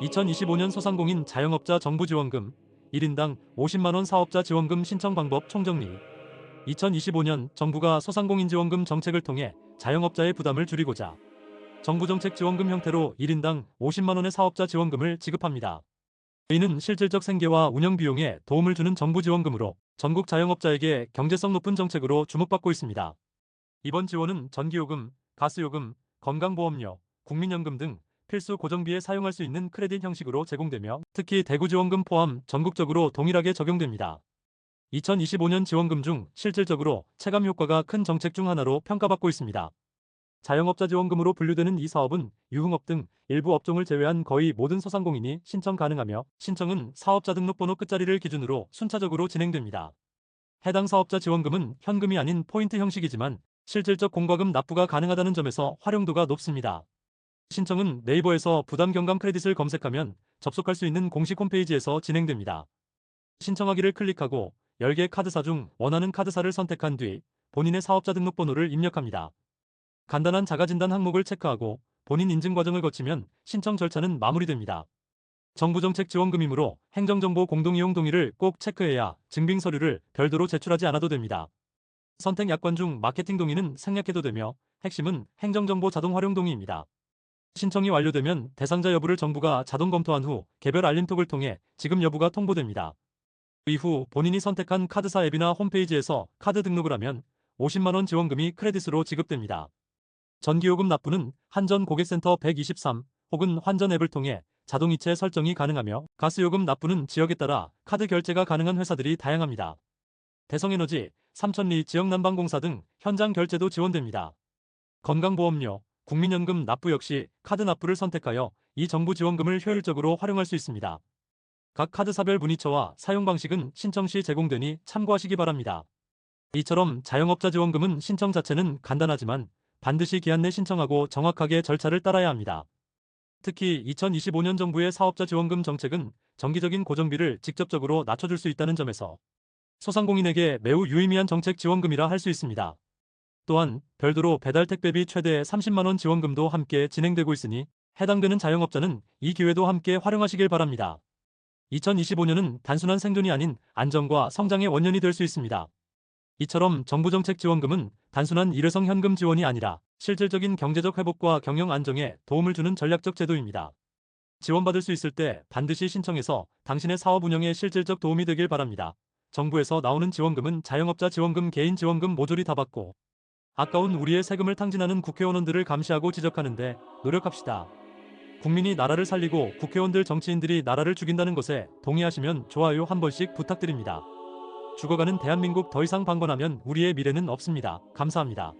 2025년 소상공인 자영업자 정부 지원금 1인당 50만원 사업자 지원금 신청 방법 총정리 2025년 정부가 소상공인 지원금 정책을 통해 자영업자의 부담을 줄이고자 정부 정책 지원금 형태로 1인당 50만원의 사업자 지원금을 지급합니다. 이는 실질적 생계와 운영 비용에 도움을 주는 정부 지원금으로 전국 자영업자에게 경제성 높은 정책으로 주목받고 있습니다. 이번 지원은 전기요금, 가스요금, 건강보험료, 국민연금 등 필수 고정비에 사용할 수 있는 크레딧 형식으로 제공되며 특히 대구 지원금 포함 전국적으로 동일하게 적용됩니다. 2025년 지원금 중 실질적으로 체감 효과가 큰 정책 중 하나로 평가받고 있습니다. 자영업자 지원금으로 분류되는 이 사업은 유흥업 등 일부 업종을 제외한 거의 모든 소상공인이 신청 가능하며 신청은 사업자 등록번호 끝자리를 기준으로 순차적으로 진행됩니다. 해당 사업자 지원금은 현금이 아닌 포인트 형식이지만 실질적 공과금 납부가 가능하다는 점에서 활용도가 높습니다. 신청은 네이버에서 부담 경감 크레딧을 검색하면 접속할 수 있는 공식 홈페이지에서 진행됩니다. 신청하기를 클릭하고 10개 카드사 중 원하는 카드사를 선택한 뒤 본인의 사업자 등록번호를 입력합니다. 간단한 자가진단 항목을 체크하고 본인 인증 과정을 거치면 신청 절차는 마무리됩니다. 정부 정책 지원금이므로 행정정보 공동이용 동의를 꼭 체크해야 증빙 서류를 별도로 제출하지 않아도 됩니다. 선택 약관 중 마케팅 동의는 생략해도 되며 핵심은 행정정보 자동 활용 동의입니다. 신청이 완료되면 대상자 여부를 정부가 자동 검토한 후 개별 알림톡을 통해 지급 여부가 통보됩니다. 이후 본인이 선택한 카드사 앱이나 홈페이지에서 카드 등록을 하면 50만원 지원금이 크레딧으로 지급됩니다. 전기요금 납부는 한전 고객센터 123 혹은 환전 앱을 통해 자동이체 설정이 가능하며 가스요금 납부는 지역에 따라 카드 결제가 가능한 회사들이 다양합니다. 대성에너지, 삼천리 지역난방공사 등 현장 결제도 지원됩니다. 건강보험료, 국민연금 납부 역시 카드 납부를 선택하여 이 정부 지원금을 효율적으로 활용할 수 있습니다. 각 카드사별 문의처와 사용 방식은 신청 시 제공되니 참고하시기 바랍니다. 이처럼 자영업자 지원금은 신청 자체는 간단하지만 반드시 기한 내 신청하고 정확하게 절차를 따라야 합니다. 특히 2025년 정부의 사업자 지원금 정책은 정기적인 고정비를 직접적으로 낮춰줄 수 있다는 점에서 소상공인에게 매우 유의미한 정책 지원금이라 할 수 있습니다. 또한 별도로 배달 택배비 최대 30만원 지원금도 함께 진행되고 있으니 해당되는 자영업자는 이 기회도 함께 활용하시길 바랍니다. 2025년은 단순한 생존이 아닌 안정과 성장의 원년이 될 수 있습니다. 이처럼 정부 정책 지원금은 단순한 일회성 현금 지원이 아니라 실질적인 경제적 회복과 경영 안정에 도움을 주는 전략적 제도입니다. 지원받을 수 있을 때 반드시 신청해서 당신의 사업 운영에 실질적 도움이 되길 바랍니다. 정부에서 나오는 지원금은 자영업자 지원금, 개인 지원금 모조리 다 받고 아까운 우리의 세금을 탕진하는 국회의원들을 감시하고 지적하는데 노력합시다. 국민이 나라를 살리고 국회의원들 정치인들이 나라를 죽인다는 것에 동의하시면 좋아요 한 번씩 부탁드립니다. 죽어가는 대한민국 더 이상 방관하면 우리의 미래는 없습니다. 감사합니다.